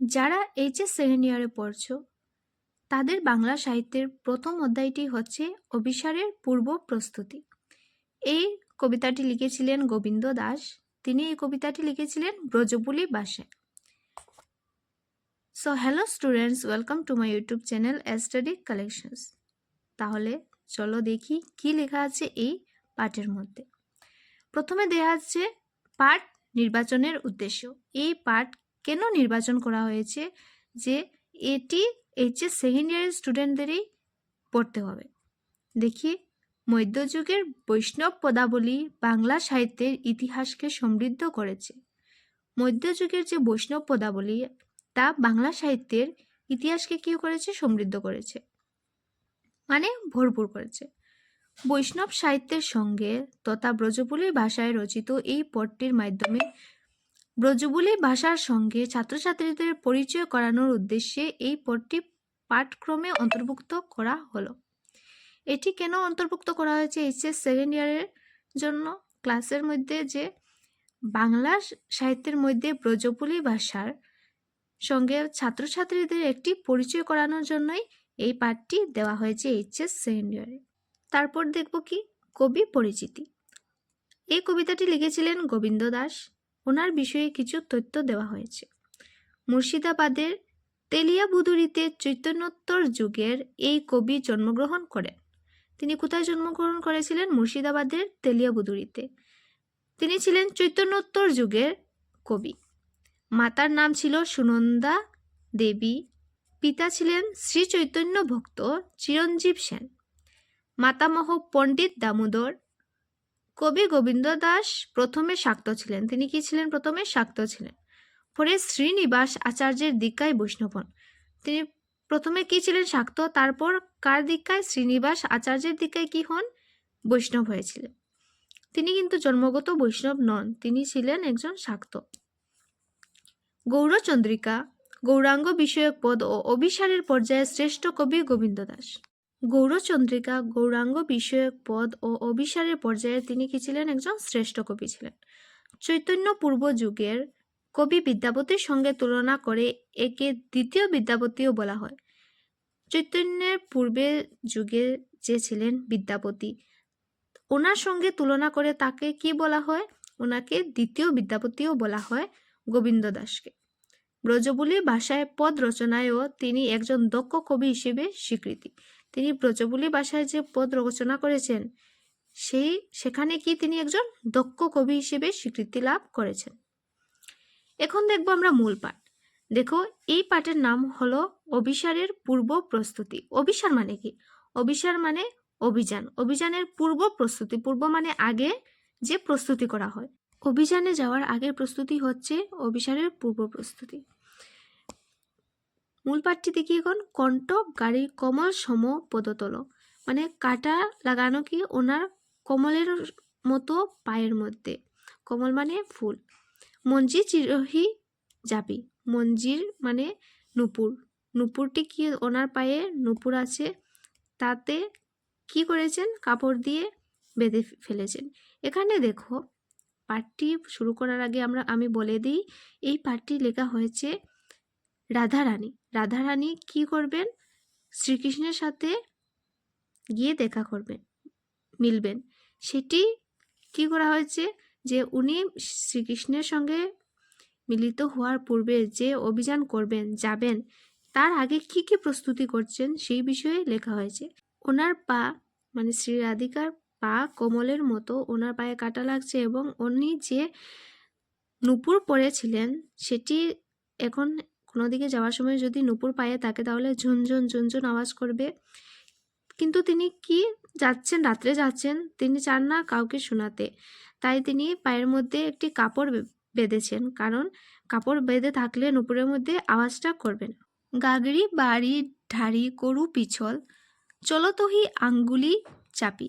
যারা HS second ইয়ারে পড়ছো, তাদের বাংলা সাহিত্যের প্রথম অধ্যায়টি হচ্ছে অভিসারের পূর্ব প্রস্তুতি। এই কবিতাটি লিখেছিলেন গোবিন্দ দাস, তিনি এই কবিতাটি লিখেছিলেন ব্রজবুলি ভাষায় so hello students welcome to my YouTube channel study collections তাহলে চলো দেখি কি লেখা আছে এই পাঠের মধ্যে। প্রথমে দেওয়া আছে পাঠ নির্বাচনের উদ্দেশ্য। এই পাঠ কেন নির্বাচন করা হয়েছে? যে এটি এইচএস সেকেন্ড ইয়ারের স্টুডেন্টদেরই পড়তে হবে। দেখি মধ্যযুগের বৈষ্ণব পদাবলী বাংলা সাহিত্যের ইতিহাসকে সমৃদ্ধ করেছে। মধ্যযুগের যে বৈষ্ণব পদাবলী, তা বাংলা সাহিত্যের ইতিহাসকে কী করেছে? সমৃদ্ধ করেছে। মানে ভরপুর করেছে। বৈষ্ণব সাহিত্যের সঙ্গে তথা ব্রজবুলি ভাষায় রচিত এই পটটির মাধ্যমে ব্রজবুলি ভাষার সঙ্গে ছাত্রছাত্রীদের পরিচয় করানোর উদ্দেশ্যে এই পটটি পাঠক্রমে অন্তর্ভুক্ত করা হলো। এটি কেন অন্তর্ভুক্ত করা হয়েছে এইচএস সেকেন্ড ইয়ারের জন্য? ক্লাসের মধ্যে যে বাংলা সাহিত্যের মধ্যে ব্রজবুলি ভাষার সঙ্গে ছাত্রছাত্রীদের একটি পরিচয় করানোর জন্যই এই পাঠটি দেওয়া হয়েছে এইচএস সেকেন্ড ইয়ারে। তারপর দেখব কি? কবি পরিচিতি। এই কবিতাটি লিখেছিলেন গোবিন্দ দাস। ওনার বিষয়ে কিছু তথ্য দেওয়া হয়েছে। মুর্শিদাবাদের তেলিয়াবুদুরিতে চৈতন্যোত্তর যুগের এই কবি জন্মগ্রহণ করেন। তিনি কোথায় জন্মগ্রহণ করেছিলেন? মুর্শিদাবাদের তেলিয়াবুদুরিতে। তিনি ছিলেন চৈতন্যোত্তর যুগের কবি। মাতার নাম ছিল সুনন্দা দেবী। পিতা ছিলেন শ্রী চৈতন্য ভক্ত চিরঞ্জীব সেন। মাতামহ পণ্ডিত দামোদর কবি গোবিন্দ দাস প্রথমে শাক্ত ছিলেন। তিনি কি ছিলেন? প্রথমে শাক্ত ছিলেন। পরে শ্রীনিবাস আচার্যের দীক্ষায় বৈষ্ণবন তিনি প্রথমে কি ছিলেন শাক্ত? তারপর কার দীক্ষায় শ্রীনিবাস আচার্যের দীক্ষায় কি হন? বৈষ্ণব হয়েছিলেন। তিনি কিন্তু জন্মগত বৈষ্ণব নন। তিনি ছিলেন একজন শাক্ত। গৌরচন্দ্রিকা, গৌরাঙ্গ বিষয়ক পদ ও অভিসারের পর্যায়ে শ্রেষ্ঠ কবি গোবিন্দ দাস। গৌরচন্দ্রিকা গৌরাঙ্গ বিষয়ক পদ ও অভিসারের পর্যায়ে তিনি কি ছিলেন? একজন শ্রেষ্ঠ কবি ছিলেন। চৈতন্য পূর্ব যুগের কবি বিদ্যাপতির সঙ্গে তুলনা করে একে দ্বিতীয় বিদ্যাপতিও বলা হয়। চৈতন্যের পূর্বে যুগে যে ছিলেন বিদ্যাপতি ওনার সঙ্গে তুলনা করে তাকে কি বলা হয়? ওনাকে দ্বিতীয় বিদ্যাপতিও বলা হয় গোবিন্দ দাসকে। ব্রজবুলি ভাষায় পদ রচনায়ও তিনি একজন দক্ষ কবি হিসেবে স্বীকৃতি। তিনি ব্রজবুলি ভাষায় যে পদ রচনা করেছেন, সেই সেখানে কি তিনি একজন দক্ষ কবি হিসেবে স্বীকৃতি লাভ করেছেন? এখন দেখব আমরা মূল পাঠ। দেখো, এই পাঠের নাম হলো অভিসারের পূর্ব প্রস্তুতি। অভিসার মানে কি? অভিসার মানে অভিযান। অভিযানের পূর্ব প্রস্তুতি। পূর্ব মানে আগে যে প্রস্তুতি করা হয়। অভিযানে যাওয়ার আগের প্রস্তুতি হচ্ছে অভিসারের পূর্ব প্রস্তুতি। মূল পাঠটি দেখি এখন কণ্ঠ গাড়ির কমল সম পদতল। মানে কাটা লাগানো কি ওনার কমলের মতো পায়ের মধ্যে। কমল মানে ফুল। মঞ্জি চিরহি যাবি মঞ্জির মানে নুপুর। নুপুরটি কি ওনার পায়ে নুপুর আছে? তাতে কি করেছেন? কাপড় দিয়ে বেঁধে ফেলেছেন। এখানে দেখো, পাঠটি শুরু করার আগে আমরা, আমি বলে দিই, এই পাঠটি লেখা হয়েছে রাধারানী রাধারানী কি করবেন? শ্রীকৃষ্ণের সাথে গিয়ে দেখা করবেন, মিলবেন। সেটি কি করা হয়েছে? যে উনি শ্রীকৃষ্ণের সঙ্গে মিলিত হওয়ার পূর্বে যে অভিযান করবেন, যাবেন, তার আগে কি কি প্রস্তুতি করছেন সেই বিষয়ে লেখা হয়েছে। ওনার পা মানে শ্রী রাধিকার পা কমলের মতো ওনার পায়ে কাটা লাগছে এবং উনি যে নুপুর পরেছিলেন, সেটি এখন কোনো দিকে যাওয়ার সময় যদি নূপুর পায়ে থাকে তাহলে ঝুনঝুন ঝুনঝুন আওয়াজ করবে। কিন্তু তিনি কি যাচ্ছেন, রাত্রে যাচ্ছেন, তিনি চান না কাউকে শোনাতে। তাই তিনি পায়ের মধ্যে একটি কাপড় বেঁধেছেন। কারণ কাপড় বেঁধে থাকলে নুপুরের মধ্যে আওয়াজটা করবেন গাগরি, বাড়ি, ঢাড়ি গরু পিছল, চলতহি, আঙ্গুলি, চাপি।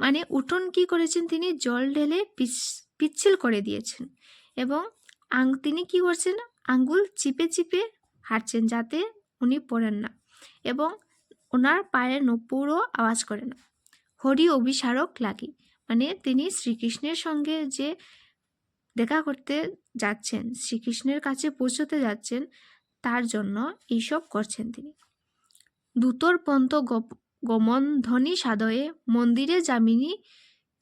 মানে উঠোন কি করেছেন তিনি? জল ঢেলে পিচ্ছিল করে দিয়েছেন। এবং আং তিনি কি করছেন? আঙ্গুল চিপে চিপে হাঁটছেন যাতে উনি পড়েন না এবং ওনার পায়ের নপুরও আওয়াজ করে না হরি অভিসারক লাগি। মানে তিনি শ্রীকৃষ্ণের সঙ্গে যে দেখা করতে যাচ্ছেন, শ্রীকৃষ্ণের কাছে পৌঁছতে যাচ্ছেন, তার জন্য এইসব করছেন তিনি। দূতর পন্ত গমন ধনী সাধয়ে মন্দিরে যামিনী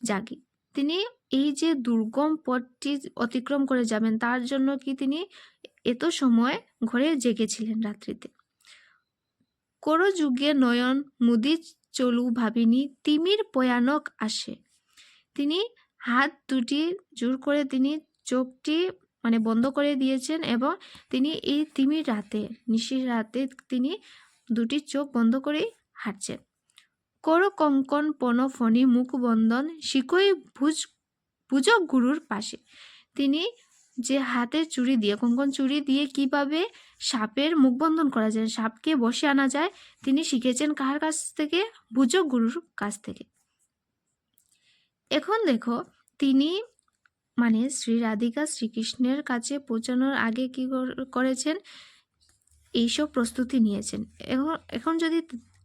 জাগি। তিনি এই যে দুর্গম পথটি অতিক্রম করে যাবেন, তার জন্য কি তিনি এত সময় ঘরে জেগেছিলেন রাত্রিতে। করো যুগে নয়ন মুদি চলু ভাবিনি, তিমির ভয়ানক আসে। তিনি হাত দুটি জোর করে তিনি চোখটি মানে বন্ধ করে দিয়েছেন এবং তিনি এই তিমির রাতে, নিশির রাতে তিনি দুটি চোখ বন্ধ করেই হাঁটছেন। কর কঙ্কন, পন, ফণি, মুখ বন্ধন, শিকই, ভুজ ভুজক গুরুর পাশে। তিনি যে হাতে চুড়ি দিয়ে কঙ্কন চুড়ি দিয়ে কীভাবে সাপের মুখ বন্ধন করা যায়, সাপকে বসে আনা যায়, তিনি শিখেছেন কার কাছ থেকে? ভুজক গুরুর কাছ থেকে। এখন দেখো, তিনি মানে শ্রী রাধিকা শ্রীকৃষ্ণের কাছে পৌঁছানোর আগে কি করেছেন? এইসব প্রস্তুতি নিয়েছেন। এখন এখন যদি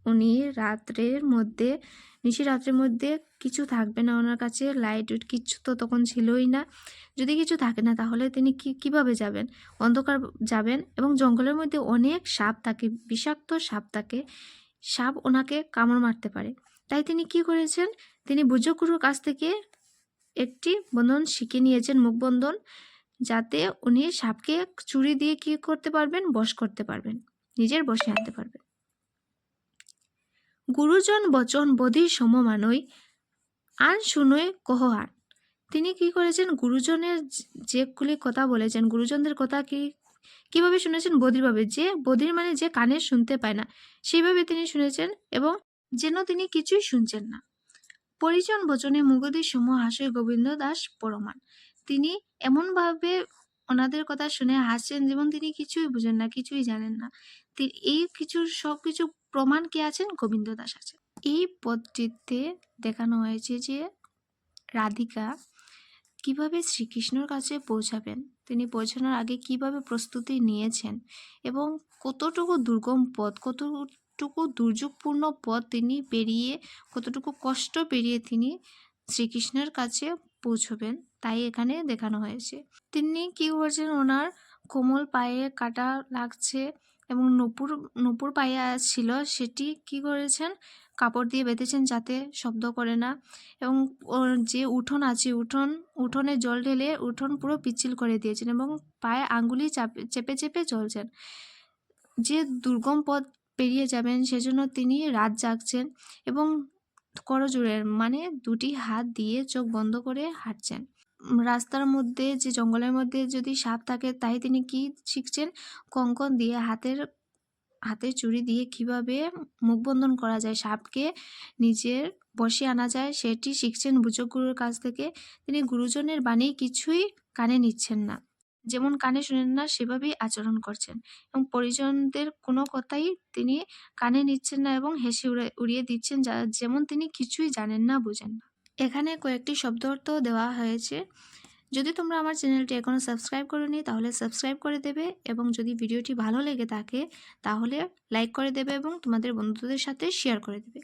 উনি রাত্রের মধ্যে নিশি রাত্রের মধ্যে কিছু থাকবে না ওনার কাছে লাইট উইট কিচ্ছু তো তখন ছিলই না। যদি কিছু থাকে না তাহলে তিনি কি, কীভাবে যাবেন? অন্ধকার যাবেন এবং জঙ্গলের মধ্যে অনেক সাপ থাকে, বিষাক্ত সাপ থাকে। সাপ ওনাকে কামড় মারতে পারে। তাই তিনি কি করেছেন? তিনি বুজকুরুর কাছ থেকে একটি বন্ধন শিখে নিয়েছেন, মুখবন্ধন, যাতে উনি সাপকে চুরি দিয়ে কি করতে পারবেন? বশ করতে পারবেন। নিজের বসে আনতে পারবেন। গুরুজন বচন বধির সমমানই আন শুনই কহান তিনি কি করেছেন? গুরুজনের যেগুলি কথা বলেছেন, গুরুজনদের কথা কি, কীভাবে শুনেছেন? বধিরভাবে যে, বধির মানে যে কানে শুনতে পায় না, সেইভাবে তিনি শুনেছেন এবং যেন তিনি কিছুই শুনছেন না। পরিজন বচনে মুগদির সম হাসে গোবিন্দ দাস পরমান তিনি এমনভাবে ওনাদের কথা শুনে হাসছেন যেমন তিনি কিছুই বুঝেন না, কিছুই জানেন না। এই কিছু সব কিছু প্রমাণ কে আছেন? গোবিন্দ দাস আছেন। এই পদটিতে দেখানো হয়েছে যে রাধিকা কীভাবে শ্রীকৃষ্ণর কাছে পৌঁছাবেন? তিনি পৌঁছানোর আগে কীভাবে প্রস্তুতি নিয়েছেন? এবং কতটুকু দুর্গম পথ, কতটুকু দুর্যোগপূর্ণ পথ তিনি পেরিয়ে, কতটুকু কষ্ট পেরিয়ে তিনি শ্রীকৃষ্ণের কাছে পৌঁছবেন, তাই এখানে দেখানো হয়েছে। তিনি কি করছেন? ওনার কোমল পায়ে কাটা লাগছে। এবং নপুর নপুর পায়ে ছিল সেটি কি করেছেন? কাপড় দিয়ে বেঁধেছেন যাতে শব্দ করে না। এবং ওর যে উঠোন আছে, উঠোন, উঠোনে জল ঢেলে উঠোন পুরো পিচ্ছিল করে দিয়েছেন এবং পায়ে আঙ্গুলি চাপে, চেপে চেপে চলছেন। যে দুর্গম পথ পেরিয়ে যাবেন সেজন্য তিনি রাত জাগছেন এবং করজোড়ের মানে দুটি হাত দিয়ে চোখ বন্ধ করে হাঁটছেন। রাস্তার মধ্যে যে জঙ্গলের মধ্যে যদি সাপ থাকে, তাই তিনি কি শিখছেন? কঙ্কন দিয়ে হাতের হাতে চুরি দিয়ে কীভাবে মুখবন্ধন করা যায়? সাপকে নিজের বসে আনা যায়, সেটি শিখছেন বুচক গুরুর কাছ থেকে। তিনি গুরুজনের বাণী কিছুই কানে নিচ্ছেন না। যেমন কানে শুনেন না, সেভাবেই আচরণ করছেন। এবং পরিজনদের কোনো কথাই তিনি কানে নিচ্ছেন না এবং হেসে উড়ে, উড়িয়ে দিচ্ছেন যেমন তিনি কিছুই জানেন না, বুঝেন না। এখানে কয়েকটি শব্দ অর্থ দেওয়া হয়েছে। যদি তোমরা আমার চ্যানেলটি এখনও সাবস্ক্রাইব করোনি, তাহলে সাবস্ক্রাইব করে দেবে এবং যদি ভিডিওটি ভালো লেগে থাকে, তাহলে লাইক করে দেবে এবং তোমাদের বন্ধুদের সাথে শেয়ার করে দেবে।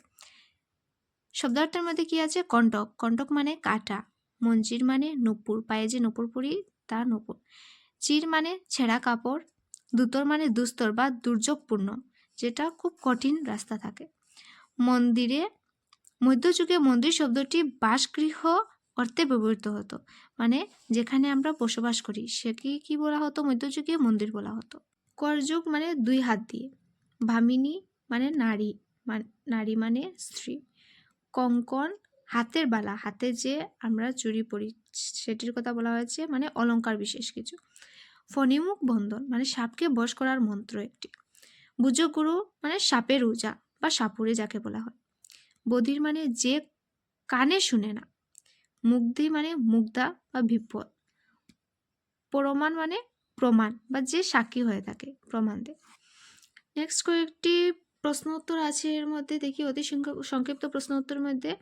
শব্দার্থের মধ্যে কি আছে? কণ্টক কণ্টক মানে কাটা। মঞ্জির মানে নূপুর। পায়ে যে নূপুর পরি, তা নূপুর। চির মানে ছেঁড়া কাপড়। দুতর মানে দুস্তর বা দুর্যোগপূর্ণ, যেটা খুব কঠিন রাস্তা থাকে। মন্দিরে মধ্যযুগে মন্দির শব্দটি বাসগৃহ অর্থে ব্যবহৃত হতো। মানে যেখানে আমরা বসবাস করি, সেকে কি বলা হতো? মধ্যযুগে মন্দির বলা হতো। করযুগ মানে দুই হাত দিয়ে। ভামিনী মানে নারী নারী মানে স্ত্রী। কঙ্কন হাতের বালা, হাতে যে আমরা চুরি পরি, সেটির কথা বলা হয়েছে মানে অলঙ্কার বিশেষ কিছু। ফণিমুখ বন্ধন মানে সাপকে বশ করার মন্ত্র একটি। গুরু মানে সাপের উজা বা সাপুরে যাকে বলা হয়। বধির মানে যে কানে শুনে না। মুগ্ধি মানে মুগ্ধা বা বিপদ। প্রমাণ মানে প্রমাণ বা যে সাক্ষী হয়ে থাকে প্রমাণ দেয় নেক্সট কয়েকটি প্রশ্ন উত্তর আছে এর মধ্যে, দেখি অতি সংক্ষেপ- সংক্ষিপ্ত প্রশ্ন উত্তরের মধ্যে।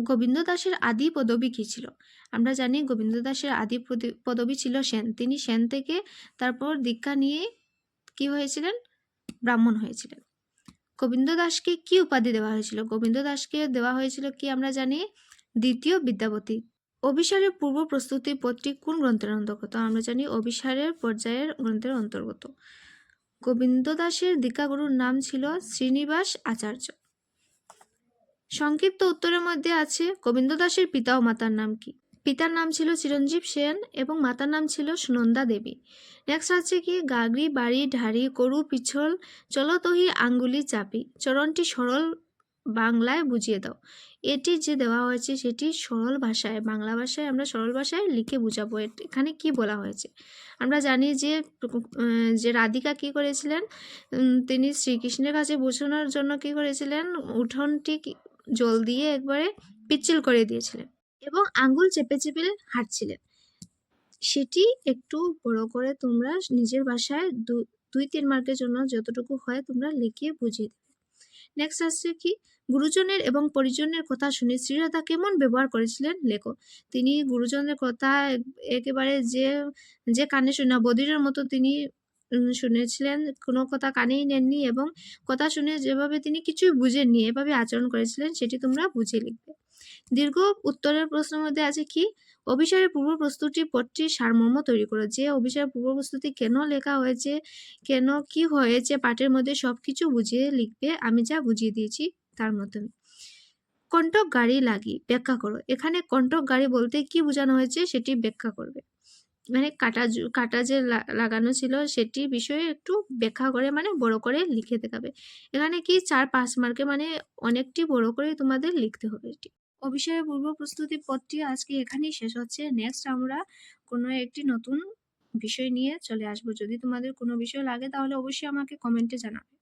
গোবিন্দ দাসের আদি পদবী কী ছিল? আমরা জানি গোবিন্দ দাসের আদি পদ- পদবী ছিল সেন। তিনি সেন থেকে তারপর দীক্ষা নিয়ে কি হয়েছিলেন? ব্রাহ্মণ হয়েছিলেন। গোবিন্দ দাসকে কি উপাধি দেওয়া হয়েছিল? গোবিন্দ দাসকে দেওয়া হয়েছিল কি আমরা জানি? দ্বিতীয় বিদ্যাপতি। অভিসারের পূর্ব প্রস্তুতি পত্রিক কোন গ্রন্থের অন্তর্গত? আমরা জানি অভিসারের পর্যায়ের গ্রন্থের অন্তর্গত। গোবিন্দ দাসের দীক্ষাগুরুর নাম ছিল শ্রীনিবাস আচার্য। সংক্ষিপ্ত উত্তরের মধ্যে আছে, গোবিন্দ দাসের পিতা ও মাতার নাম কি? পিতার নাম ছিল চিরঞ্জীব সেন এবং মাতার নাম ছিল সুনন্দা দেবী। নেক্সট আছে কি? গাগরি, বাড়ি, ঢাড়ি করু পিছল চলো তহি আঙ্গুলি চাপি চরণটি সরল বাংলায় বুঝিয়ে দাও। এটি যে দেওয়া হয়েছে সেটি সরল ভাষায়, বাংলা ভাষায় আমরা সরল ভাষায় লিখে বুঝাবো। এখানে কি বলা হয়েছে? আমরা জানি যে যে রাধিকা কি করেছিলেন? তিনি শ্রীকৃষ্ণের কাছে বোঝানোর জন্য কি করেছিলেন? উঠোনটি জল দিয়ে একবারে পিচ্ছিল করে দিয়েছিলেন। এবং আঙ্গুল চেপে চেপে হাঁটছিলেন। সেটি একটু বড় করে তোমরা নিজের বাসায় দুই, তিন মার্কের জন্য যতটুকু হয় তোমরা লিখিয়ে বুঝিয়ে দেবে। নেক্সট আসছে কি? গুরুজনের এবং পরিজনের কথা শুনে শ্রীরাধা কেমন ব্যবহার করেছিলেন লেখো তিনি গুরুজনের কথা একেবারে যে যে কানে শোনা, বদিরের মতো তিনি শুনেছিলেন। কোনো কথা কানেই নেননি এবং কথা শুনে যেভাবে তিনি কিছুই বুঝেননি, এভাবে আচরণ করেছিলেন, সেটি তোমরা বুঝে লিখবে। দীর্ঘ উত্তরের প্রশ্নের মধ্যে আছে কি? অভিসারের পূর্ব প্রস্তুতি পদটির সারমর্ম তৈরি করো। যে অভিসারের পূর্ব প্রস্তুতি কেন লেখা হয়েছে, কেন কি হয়েছে, পাঠের মধ্যে সবকিছু বুঝিয়ে লিখবে, আমি যা বুঝিয়ে দিয়েছি তার মাধ্যমে। কণ্টক গাড়ি লাগি, ব্যাখ্যা করো। এখানে কণ্টক গাড়ি বলতে কি বোঝানো হয়েছে সেটি ব্যাখ্যা করবে। মানে কাটা কাটা যে লাগানো ছিল সেটি বিষয়ে একটু ব্যাখ্যা করে মানে বড় করে লিখে দেখাবে। এখানে কি চার পাঁচ মার্কে মানে অনেকটি বড় করে তোমাদের লিখতে হবে এটি। অভিষেকের পূর্ব প্রস্তুতি পথটি আজকে এখানেই শেষ হচ্ছে। নেক্সট আমরা কোনো একটি নতুন বিষয় নিয়ে চলে আসব। যদি তোমাদের কোনো বিষয় লাগে তাহলে অবশ্যই আমাকে কমেন্টে জানাবে।